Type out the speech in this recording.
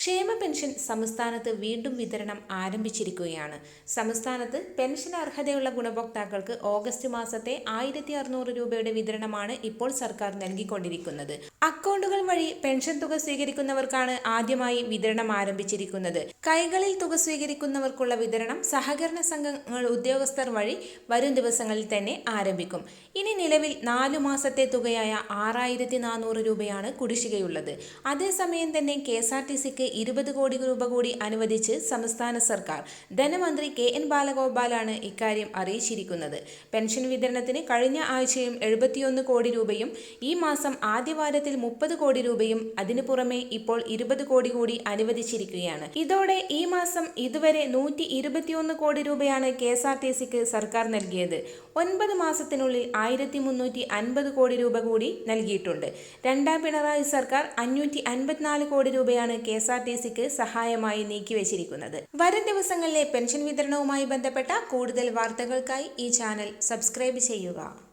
ക്ഷേമ പെൻഷൻ സംസ്ഥാനത്ത് വീണ്ടും വിതരണം ആരംഭിച്ചിരിക്കുകയാണ്. സംസ്ഥാനത്ത് പെൻഷൻ അർഹതയുള്ള ഗുണഭോക്താക്കൾക്ക് ഓഗസ്റ്റ് മാസത്തെ ആയിരത്തി അറുന്നൂറ് രൂപയുടെ വിതരണമാണ് ഇപ്പോൾ സർക്കാർ നൽകിക്കൊണ്ടിരിക്കുന്നത്. അക്കൗണ്ടുകൾ വഴി പെൻഷൻ തുക സ്വീകരിക്കുന്നവർക്കാണ് ആദ്യമായി വിതരണം ആരംഭിച്ചിരിക്കുന്നത്. കൈകളിൽ തുക സ്വീകരിക്കുന്നവർക്കുള്ള വിതരണം സഹകരണ സംഘങ്ങൾ ഉദ്യോഗസ്ഥർ വഴി വരും ദിവസങ്ങളിൽ തന്നെ ആരംഭിക്കും. ഇനി നിലവിൽ നാലു മാസത്തെ തുകയായ ആറായിരത്തി നാനൂറ് രൂപയാണ് കുടിശ്ശികയുള്ളത്. അതേസമയം തന്നെ കെ എസ് ആർ ടി സിക്ക് ഇരുപത് കോടി രൂപ കൂടി അനുവദിച്ച് സംസ്ഥാന സർക്കാർ. ധനമന്ത്രി കെ എൻ ബാലഗോപാലാണ് ഇക്കാര്യം അറിയിച്ചിരിക്കുന്നത്. പെൻഷൻ വിതരണത്തിന് കഴിഞ്ഞ ആഴ്ചയും എഴുപത്തിയൊന്ന് കോടി രൂപയും ഈ മാസം ആദ്യവാരത്തിൽ മുപ്പത് കോടി രൂപയും അതിനു പുറമെ ഇപ്പോൾ ഇരുപത് കോടി കൂടി അനുവദിച്ചിരിക്കുകയാണ്. ഇതോടെ ഈ മാസം ഇതുവരെ നൂറ്റി ഇരുപത്തിയൊന്ന് കോടി രൂപയാണ് കെ എസ് ആർ ടി സിക്ക് സർക്കാർ നൽകിയത്. ഒൻപത് മാസത്തിനുള്ളിൽ ആയിരത്തി മുന്നൂറ്റി അൻപത് കോടി രൂപ കൂടി നൽകിയിട്ടുണ്ട്. രണ്ടാം പിണറായി സർക്കാർ അഞ്ഞൂറ്റി അൻപത്തിനാല് കോടി രൂപയാണ് കെ എസ് ആർ ടി സിക്ക് സഹായമായി നീക്കിവച്ചിരിക്കുന്നത്. വരും ദിവസങ്ങളിലെ പെൻഷൻ വിതരണവുമായി ബന്ധപ്പെട്ട കൂടുതൽ വാർത്തകൾക്കായി ഈ ചാനൽ സബ്സ്ക്രൈബ് ചെയ്യുക.